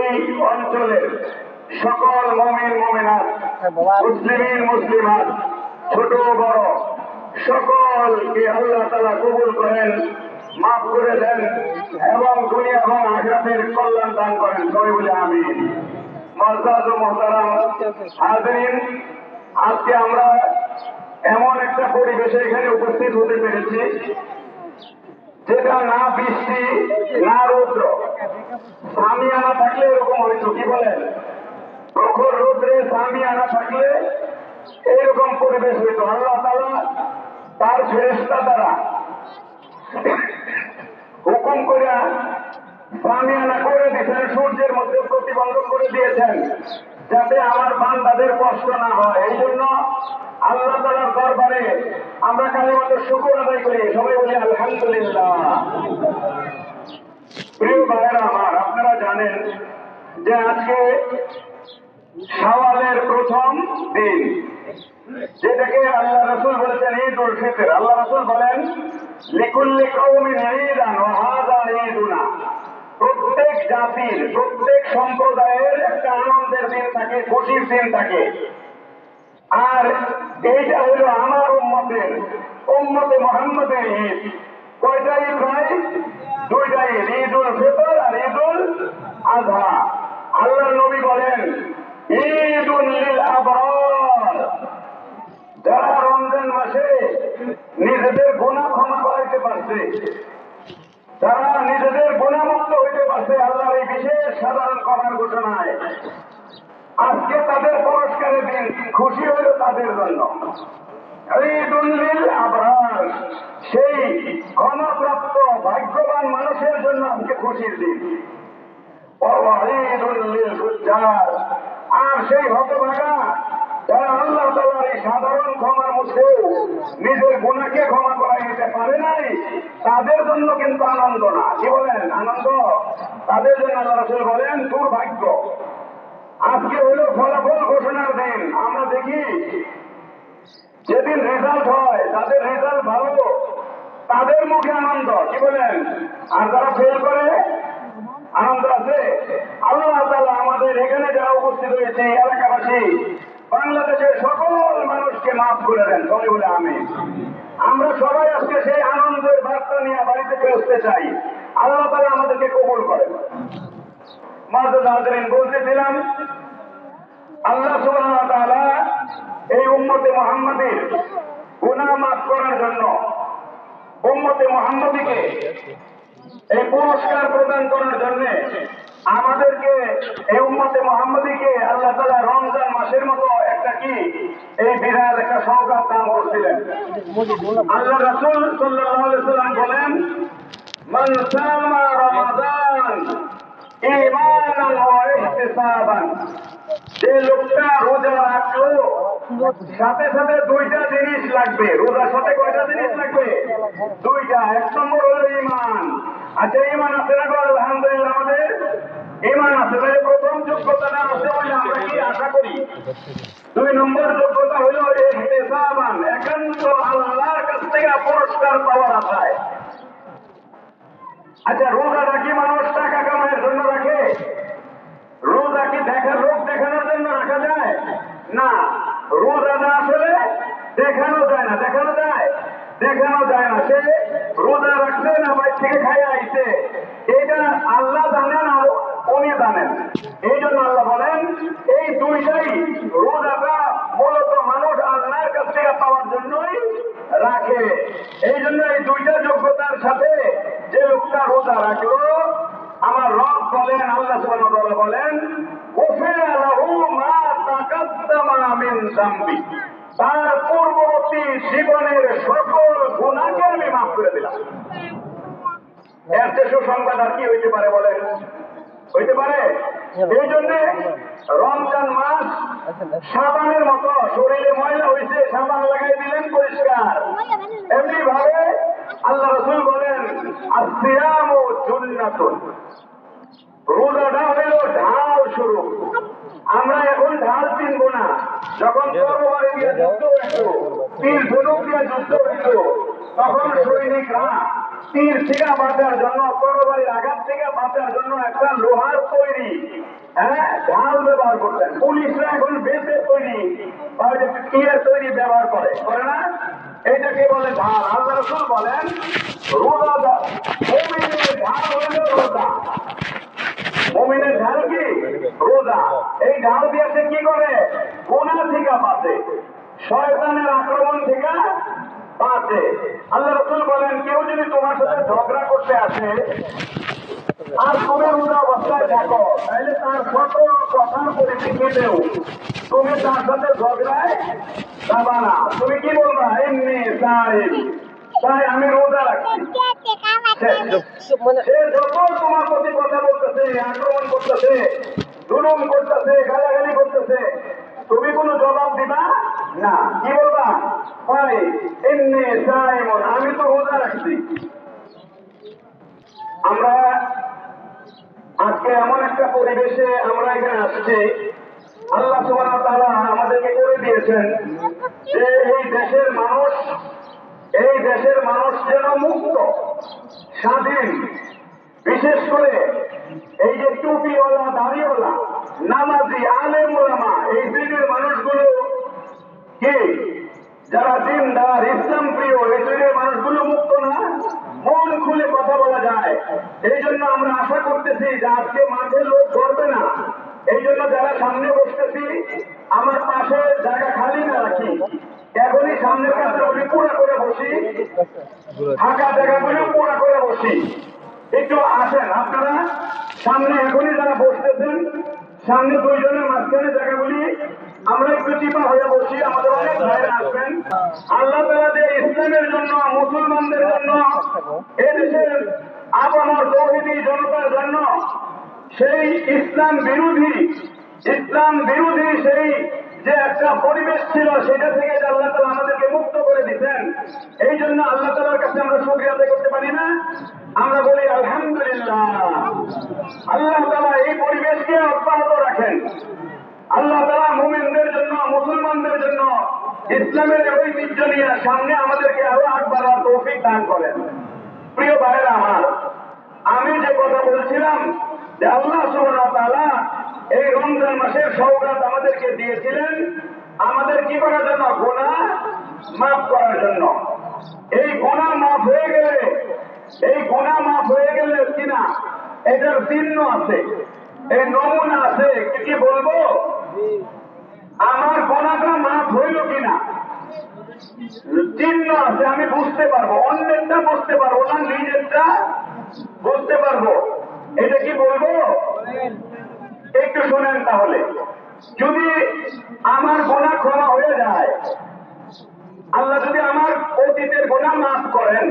এই অঞ্চলের সকল মমিন, মমিনাত, মুসলিমিন, মুসলিমাত, ছোট, বড় সকলকে আল্লাহ তালা কবুল করেন, মাফ করে দেন এবং দুনিয়া এবং আখরাতের কল্যাণ দান করেন। সবাই বলে আমি মরজাদ ও মোহতারাম, হাজরিন, আজকে আমরা এমন একটা পরিবেশে এখানে উপস্থিত হতে পেরেছি, যেটা না বৃষ্টি, না রৌদ্র। সামিয়ানা থাকলে এরকম হইতো, কি বলেন? প্রখর রৌদ্রে সামিয়ানা থাকলে এইরকম পরিবেশ হইতো। আল্লাহ তালা তার ফেরেস্তা দ্বারা হুকুম করে সামিয়ানা করে দিয়েছেন, সূর্যের মধ্যে প্রতিবন্ধক করে দিয়েছেন, যাতে আমার বান্দাদের কষ্ট না হয়। এই জন্য আল্লাহ তালার দরবারে আমরা কালী মতো শুকুর আদায় করি। সবাই বলি, আলহামদুলিল্লাহ। প্রিয় ভাইয়েরা আমার আপনারা জানেন যে আজকে সওয়ালের প্রথম দিন। যেটাকে আল্লাহ রসুল বলেছেন ঈদ উল ফিতর। আল্লাহ রসুল বলেন, লিকুল্লি কৌমিন ঈদান ও হাজা ঈদুনা। প্রত্যেক জাতির, প্রত্যেক সম্প্রদায়ের একটা আনন্দের দিন থাকে, খুশির দিন থাকে। আর এইটা হলো আমার উম্মতের, উম্মতে মোহাম্মদের ঈদ। কয়টা ঈদ ভাই দুইটা ঈদ ঈদ ফিতর আর ঈদ উল আজহা আল্লাহ নবী বলেন ঈদ উল আবরার যারা রমজান মাসে নিজেদের গুণা ক্ষমা করাইতে পারছে তারা নিজেদের গুণামুক্ত হইতে পারছে, আল্লাহর এই বিশেষ সাধারণ ক্ষমার ঘোষণায়, আজকে তাদের পুরস্কারের দিন খুশি হইল তাদের জন্য। সেই ক্ষমাপ্রাপ্ত, ভাগ্যবান মানুষের জন্য আজকে খুশির দিন। আর সেই হতভাগা, যারা আল্লাহ তালার এই সাধারণ ক্ষমার মধ্যেও নিজের গুণাকে ক্ষমা করা নিতে পারে নাই, তাদের জন্য কিন্তু আনন্দ না। কি বলেন? আনন্দ? তাদের জন্য রসুল বলেন, দুর্ভাগ্য। আজকে হলো ফলাফল ঘোষণার দিন। আমরা দেখি যেদিন রেজাল্ট হয়, তাদের রেজাল্ট ভালো তাদের মুখে আনন্দ, কি বলেন? আর যারা ফেল করে, আনন্দ আছে? আল্লাহ তাআলা আমাদের এখানে যারা উপস্থিত হয়েছে এলাকাবাসী, বাংলাদেশের সকল মানুষকে মাফ করে দেন, সবাই বলে আমি আমরা সবাই আজকে সেই আনন্দের বার্তা নিয়ে বাড়িতে পৌঁছতে চাই। আল্লাহ তালা আমাদেরকে কবুল করেন। হাজরিন বলতেছিলাম, আল্লাহ তাআলা এই উম্মতে মুহাম্মাদের গুনাহ মাফ করার জন্য উম্মতে মুহাম্মাদীকে এই পুরস্কার প্রদান করার জন্য আমাদেরকে এই উম্মতে মোহাম্মদীকে আল্লাহ তালা রমজান মাসের মতো একটা কি এই বিরাট একটা সংখ্যার দান করছিলেন। আল্লাহ রাসূল আলাইহি সাল্লাম বলেন সামা রমাদান ঈমানান ওয়া ইহতিসাবান যে লোকটা রোজা রাখল সাথে সাথে দুইটা জিনিস লাগবে। রোজার সাথে কয়টা জিনিস লাগবে? দুইটা। এক নম্বর হলো ইমান আচ্ছা ইমান আছে না? আলহামদুলিল্লাহ আমাদের ইমান আছে। তাহলে প্রথম যোগ্যতাটা আছে বলে আমরা কি আশা করি? দুই নম্বর যোগ্যতা হলো ইহতিসাবান একান্ত আল্লাহর কাছ থেকে পুরস্কার পাওয়ার আশায়। আচ্ছা রোজা রাখি মানুষ টাকা কামাইয়ের জন্য রাখে রোজা কি দেখা লোক দেখানোর জন্য রাখা যায় না রোজাটা আসলে দেখানো যায় না দেখানো যায় দেখানো যায় না সে রোজা রাখছে না বাইর থেকে খাইয়া আইছে এটা আল্লাহ জানেন আর উনি জানেন এই জন্য আল্লাহ বলেন এই দুইটাই রোজাটা মূলত মানুষ আল্লাহর কাছ থেকে পাওয়ার জন্যই রাখে এই জন্য এই দুইটা যোগ্যতার সাথে যে লোকটা রোজা রাখল আমার রব বলেন, আল্লাহ সুবহানাহু বলেন লাহু মা তাকাদ্দামা মিন তার পূর্ববর্তী জীবনের সকল গুনাহকে আমি মাফ করে দিলাম। এর চেয়ে সুসংবাদ আর কি হইতে পারে বলেন? হইতে পারে। এই জন্য রমজান মাস সাবানের মতো শরীরে ময়লা হয়েছে সাবান লাগাই দিলেন পরিষ্কার। এমনি ভাবে আল্লাহ রসুল বলেন আসিয়াম ও জুন্নাতুন। রোজাটা হইল ঢাল শুরু। আমরা এখন ঢাল চিনবো না। যখন তরবারে দিয়ে যুদ্ধ হইতো তীর ধনুক দিয়ে যুদ্ধ হইতো তখন সৈনিকরা তীর থেকে বাঁচার জন্য তরবারির আঘাত থেকে বাঁচার জন্য একটা লোহার তৈরি। হ্যাঁ ঢাল ব্যবহার করতেন। পুলিশরা এখন বেঁচে তৈরি তীরের তৈরি ব্যবহার করে। করে না? এইটাকে বলে ঢাল? আল্লাহ রসুল বলেন, রোজা এই ঢাল দিয়ে সে কি করে? কোনা থেকে বাঁচে। শয়তানের আক্রমণ থেকে বাঁচে আল্লাহ রসুল বলেন, কেউ যদি তোমার সাথে ঝগড়া করতে আসে, আর তুমি রোজা অবস্থায় থাকো, তাহলে তার সকল কথার পরিপ্রেক্ষিতেও তুমি তার সাথে ঝগড়ায় যাবা না। তুমি কি বলবা? এমনি, তাই তাই আমি রোজা রাখছি। সে যত তোমার প্রতি কথা বলতেছে, আক্রমণ করতেছে, জুলুম করতেছে, গালাগালি করতেছে, তুমি কোনো জবাব দিবা? না, কি সাইমন আমি তো রোজা রাখছি। আমরা আজকে এমন একটা পরিবেশে আমরা এখানে আসছি। আল্লাহ ওয়া আমাদেরকে করে দিয়েছেন যে এই দেশের মানুষ, এই দেশের মানুষ যেন মুক্ত, স্বাধীন, বিশেষ করে এই যে টুপিওয়ালা, দাড়িওয়ালা, নামাজি আলেম এই যারা দিনদার, ইসলাম প্রিয়, এই দিনের মানুষগুলো মুক্ত না? মন খুলে কথা বলা যায়। এই জন্য আমরা আশা করতেছি যে আজকে মাঠে লোক ধরবে না। এই জন্য যারা সামনে বসতেছি, আমার পাশে জায়গা খালি না রাখি। এখনই সামনের কাছে উনি পুরা করে বসি। ফাঁকা জায়গাগুলো পুরা করে বসি। একটু আসেন আপনারা। সামনে এখনই যারা বসতেছেন, সামনে দুইজনের মাঝখানে জায়গাগুলি চিপা হয়ে বসি, আমাদের অনেক ভাইরা আসবেন আল্লাহ তালা যে ইসলামের জন্য, মুসলমানদের জন্য, এদেশের আপামর তৌহিদি জনতার জন্য সেই ইসলাম বিরোধী ইসলাম বিরোধী সেই যে একটা পরিবেশ ছিল, সেটা থেকে যে আল্লাহ তালা আমাদেরকে মুক্ত করে দিতেন, এই জন্য আল্লাহ তালার কাছে আমরা সুক্রিয়া আদায় করতে পারি না। আমরা বলি, আলহামদুলিল্লাহ। আল্লাহ তালা এই পরিবেশকে অব্যাহত রাখেন। আল্লাহ তালা মুমিনদের জন্য, মুসলমানদের জন্য ইসলামের ঐতিহ্য নিয়ে সামনে আমাদেরকে আরও আগবার তৌফিক দান করেন। প্রিয় ভাইয়েরা আমার, আমি যে কথা বলছিলাম যে আল্লাহ ওয়া এই রমজান মাসের সৌগাত আমাদেরকে দিয়েছিলেন, আমাদের কি করার জন্য? গোনা মাফ করার জন্য। এই গোনা মাফ হয়ে গেলে, এই গোনা মাফ হয়ে গেলে কিনা, এটার চিহ্ন আছে, এই নমুনা আছে কি বলব? আমার গোনাটা মাফ হইল কিনা? চিহ্ন আছে, আমি বুঝতে পারব। অন্যেরটা বুঝতে পারব না, নিজেরটা বুঝতে পারব। এটা কি বলব? একটু শোনেন তাহলে। যদি আমার গোনা ক্ষমা হয়ে যায়, আল্লাহ যদি আমার অতীতের গোনা মাফ করেন,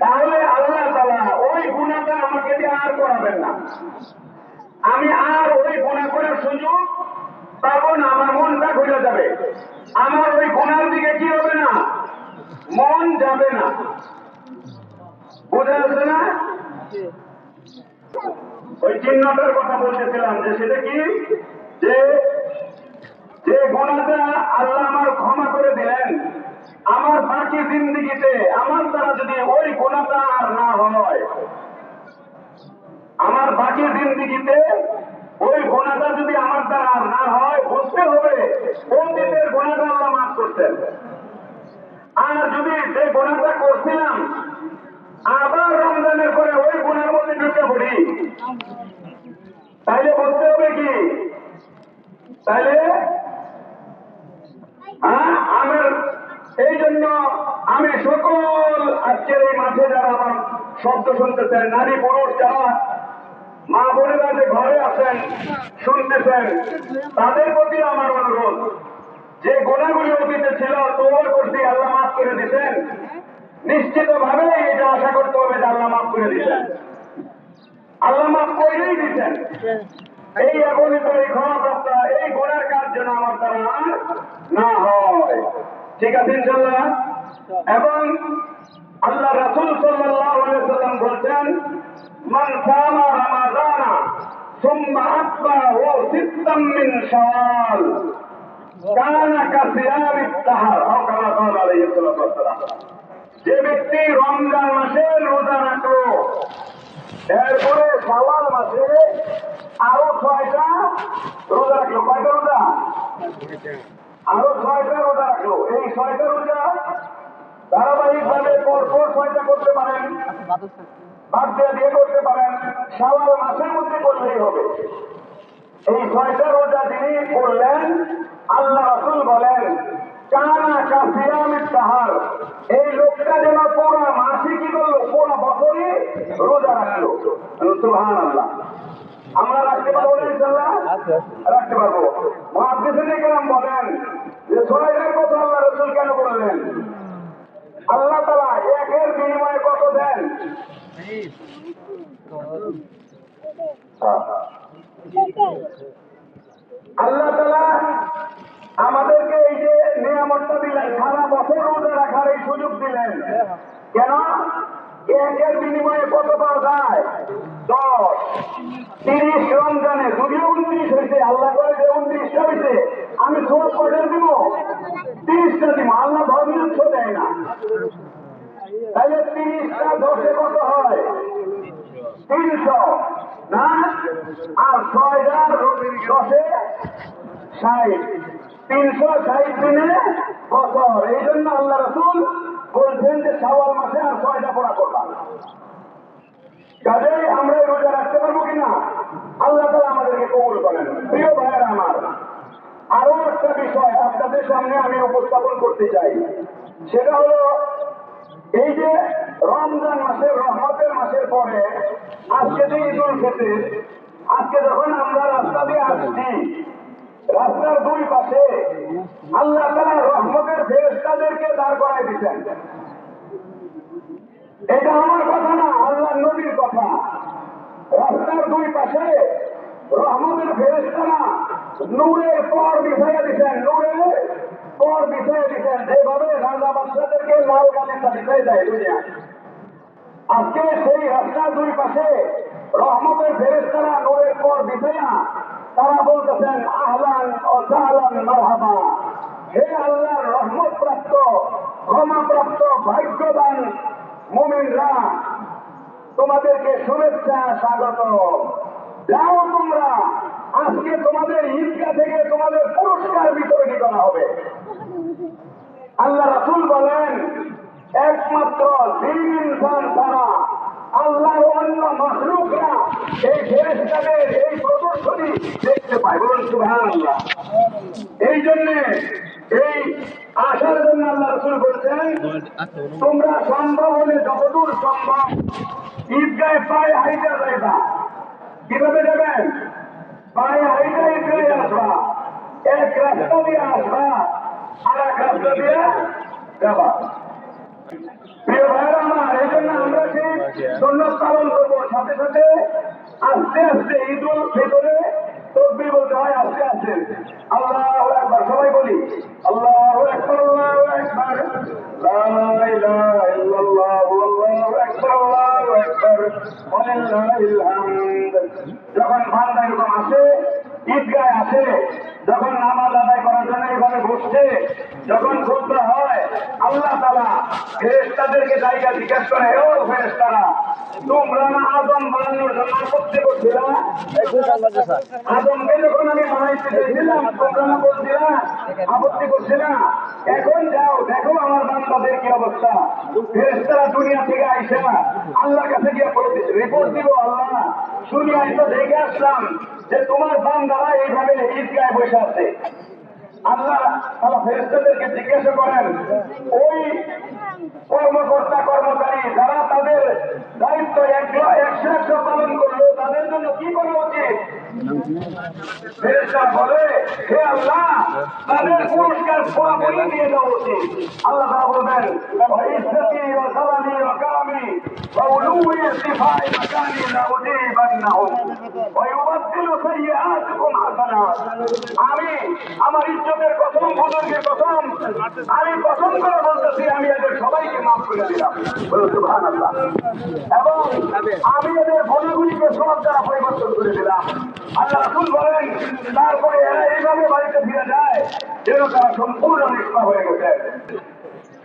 তাহলে আল্লাহ তালা ওই গুণাটা আমাকে দিয়ে আর করাবেন না। আমি আর ওই গুণা করার সুযোগ পাবো না, আমার মনটা ঘুরে যাবে। আমার ওই গুণার দিকে কি হবে না? মন যাবে না। বোঝা যাচ্ছে না? ওই চিহ্নটার কথা বলতেছিলাম যে সেটা কি? যে যে গুণাটা আল্লাহ আমার ক্ষমা করে দিলেন, আমার বাকি জিন্দিগিতে, আমার দ্বারা যদি ওই গুণাটা আর না হয় আমার বাকি জিন্দিগিতে ওই গোনাটা যদি আমার দ্বারা না হয় বুঝতে হবে। পণ্ডিতের গোনাটা আল্লাহ মাফ করতেন। আর যদি যে গোনাটা করছিলাম, আবার রমজানের পরে ওই গুণের মধ্যে ঢুকে পড়ি, তাইলে বুঝতে হবে কি? তাইলে হ্যাঁ আমার, এই জন্য আমি সকল আজকের এই মাঠে যারা আমার শব্দ শুনতেছেন, নারী, পুরুষ, যারা মা বোনেরা যে ঘরে আছেন, শুনতেছেন, তাদের প্রতি আমার অনুরোধ। যে গোনাগুলি অতীতে ছিল তোমার করছি আল্লাহ মাফ করে দিতেন নিশ্চিত ভাবে এটা আশা করতে হবে যে আল্লাহ মাফ করে দিতেন আল্লাহ মাফ করেই দিতেন এই এখনই তো এই ক্ষমাপ্রাপ্ত, এই গোনার কাজ যেন আমার দ্বারা না হয়। ঠিক আছে ইনশাল্লাহ এবং আল্লাহ রাসুল সাল্লাহ সাল্লাম বলছেন মান সামা রামাদানা সুম্মা আতবাহু সিত্তাম মিন শাওয়াল। কানা কাসিয়ামি তাহার, আও কামা ক্বালা আলাইহি সাল্লাতু ওয়াসসালাম। যে ব্যক্তি রমজান মাসে রোজা রাখল, এরপরে সাওয়াল মাসে আরও ছয়টা রোজা রাখল। কয়টা রোজা? আরও ছয়টা রোজা রাখল। এই ছয়টা রোজা ধারাবাহিক ভাবে পরপর ছয়টা করতে পারেন। দিয়ে দিয়ে করতে পারেন সাওয়াল মাসের মধ্যে করলেই হবে। এই ছয়টা রোজা যিনি করলেন, আল্লাহ রসুল বলেন, কানা কাফিরামের তাহার এই লোকটা যেন পুরো মাসে কি করল, পুরো বছরই রোজা রাখল। সুহান আল্লাহ আমরা রাখতে পারব না ইনশাল্লাহ রাখতে পারব। মহাদিসিনে কেরাম বলেন যে ছয়ের কথা আল্লাহ রসুল কেন বললেন আল্লাহ তালা একের বিনিময়ে কত দেন আল্লাহ আমাদেরকে এই যে নিয়ামতটা দিলেন, সারা বছর রোজা রাখার এই সুযোগ দিলেন। কেন? একের বিনিময়ে কত পাওয়া যায়? দশ, তিরিশ রমজানে, যদিও উনত্রিশ হয়েছে, আল্লাহ করে যে উনত্রিশটা হয়েছে, আমি সব কয়টা দিব? তিরিশটা দিব। আল্লাহ ধর্মীয় দেয় না। তাহলে তিরিশটা দশে কত হয়? তিনশো। না? আর ছয়টা দশে ষাট। তিনশো ষাট দিনে বছর। এই জন্য আল্লাহ রসুল বলছেন যে শাওয়াল মাসে আর ছয়টা পড়া করলাম কাজেই আমরা রোজা রাখতে পারব কিনা? আল্লাহ তালা আমাদেরকে কবুল করেন। প্রিয় ভাইয়ের আমার, আরও একটা বিষয় আপনাদের সামনে আমি উপস্থাপন করতে চাই। সেটা হলো এই যে রমজান মাসের, রহমতের মাসের পরে আজকে যে ঈদুল ফিতর, আজকে যখন আমরা রাস্তা দিয়ে আসছি, রাস্তার দুই পাশে আল্লাহ তালা রহমতের ফেরেস্তাদেরকে দাঁড় করাই দিচ্ছেন এটা আমার কথা না আল্লাহ নবীর কথা। রাস্তার দুই পাশে রহমতের ফেরেস্তারা নূরের পর বিছাইয়া দিচ্ছেন নূরের পর বিছাইয়া দিচ্ছেন যেভাবে রাজা বাচ্চাদেরকে লাল গালিটা বিছাই দেয় দুনিয়া। আজকে সেই রাস্তার দুই পাশে রহমতের ফেরেস্তারা নূরের পর বিছাইয়া তারা বলতেছেন, আহলান ও জাহলান মারহাবা। হে আল্লাহর রহমত প্রাপ্ত ক্ষমা প্রাপ্ত ভাগ্যবান মুমিনরা, তোমাদেরকে শুভেচ্ছা, স্বাগত। যাও তোমরা, আজকে তোমাদের ঈদগা থেকে তোমাদের পুরস্কার বিতরণী করা হবে আল্লাহ রাসুল বলেন, একমাত্র দিন ইনসান ছাড়া আল্লাহর অন্য মাসলুকরা এই ফেরেস্তাদের এই প্রদর্শনী দেখতে পায়। বলুন সুহান আল্লাহ এই জন্যে, এই আসার জন্য আল্লাহ রসুল বলছেন, তোমরা সম্ভব হলে যতদূর সম্ভব ঈদগায় পায়ে হাইটা যাইবা। কীভাবে যাবেন? পায়ে হাইটা ঈদগায় আসবা। এক রাস্তা দিয়ে আসবা। রাস্তা দিয়ে যাবা প্রিয় ভাইরা আমার এই জন্য আমরা সেই সুন্নত পালন করব সাথে সাথে আস্তে আস্তে ঈদ উল ফিতরে তকবির বলতে হয় আস্তে আস্তে আল্লাহ একবার সবাই বলি আল্লাহ একবার আল্লাহ একবার যখন বান্দা এরকম আসে ঈদগায় আসে, যখন নামাজ আদায় করার জন্য এভাবে বসছে, যখন খুদ্া হয়, আল্লাহ তালা ফেরেস্তাদেরকে জায়গা জিজ্ঞেস করে ও ফেরেস্তারা তোমরা না আদম বানানোর জন্য আপত্তি করছিলাম আদমকে যখন আমি বানাইতে চাইছিলাম, তোমরা না বলছিলা? আপত্তি করছিলা? এখন যাও, দেখো আমার বান্দাদের কি অবস্থা। ফেরেস্তারা দুনিয়া থেকে আইসা আল্লাহর কাছে গিয়ে রিপোর্ট দিব, আল্লাহ। দুনিয়ায় তো দেখে আসলাম যে তোমার বান্দারা এইভাবে ঈদগায় বসে আছে। আল্লাহ তারা ফেরেস্তাদেরকে জিজ্ঞাসা করেন, ওই কর্মকর্তা, কর্মচারী যারা তাদের দায়িত্ব একশো একশো পালন করল, তাদের জন্য কি করা উচিত ফেরেস্তারা বলে হে আল্লাহ তাদের পুরস্কার সবাই দিয়ে দেওয়া উচিত আল্লাহ বলবেন ইজ্জতি ওয়া সালামি ওয়া কারামি ওয়া উলুই ইরতিফাই মাকানি লা উদিবান্নাহুম ওয়া ইউবাদদিলু সাইয়্যাতিহিম আমি আমার ইজ্জতের কসম বুজুর্গের কসম আমি কসম করে বলতেছি, আমি এদের সবাইকে মাফ করে দিলাম। এবং আমি এদের ভুলগুলিকে সব দ্বারা পরিবর্তন করে দিলাম। আল্লাহ রাসূল বলেন, তারপরে এরা এইভাবে বাড়িতে ফিরে যায়, যেন তারা সম্পূর্ণ নিষ্পা হয়ে গেছে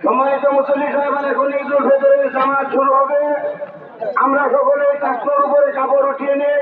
সম্মানিত মুসল্লি সাহেবান এখন ঈদুল ফিতরের জামাত শুরু হবে। আমরা সকলে ট্রাক্টর উপরে কাপড় উঠিয়ে নেই।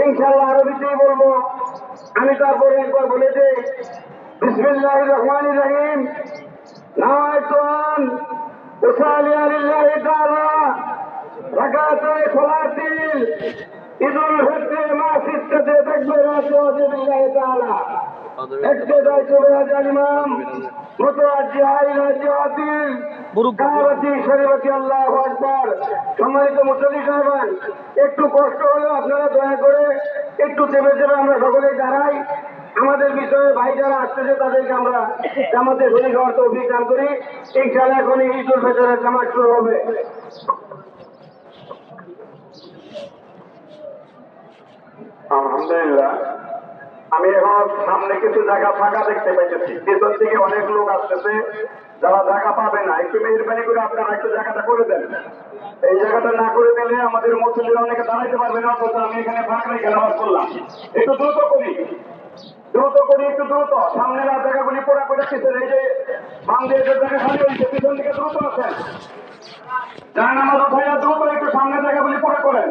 ইনশাল্লাহ আরবিতেই বলবো আমি তারপরে একবার বলে দিই বিসমিল্লাহ রহমান রহিম নামায়ান উসালি আলিল্লাহি তাআলা রাকাতায় সালাতিল ঈদুল ফিতর মা সিত্তাতে তাকবীরাত ওয়াজিবিল্লাহি তাআলা اقتداء بهذا الامام মুসলিম একটু কষ্ট হলেও আপনারা দয়া করে একটু চেপে চেপে আমরা সকলে দাঁড়াই। আমাদের বিষয়ে ভাই যারা আসতেছে তাদেরকে আমরা আমাদের শরীর হওয়ার তো অভিজ্ঞান করি। এই খেলা এখনই ঈদুল ফেতরের জামাত শুরু হবে। আলহামদুলিল্লাহ। আমি এখন সামনে কিছু জায়গা ফাঁকা দেখতে পাইতেছি। পেছন থেকে অনেক লোক আসতেছে, যারা জায়গা পাবে না। একটু মেহরবানি করে আপনারা একটু জায়গাটা করে দেন। এই জায়গাটা না করে দিলে আমাদের মুসলিমরা অনেকে দাঁড়াইতে পারবে না, অথচ আমি এখানে ফাঁক রেখে নামাজ করলাম একটু দ্রুত করি। দ্রুত করি, একটু দ্রুত। সামনের আর জায়গাগুলি পোড়া করে পিছনে এই যে বাম দিয়ে জায়গা খালি হয়েছে, পিছন দিকে দ্রুত আছেন। যারা নামাজ উঠাইয়া দ্রুত একটু সামনের জায়গাগুলি পোড়া করেন।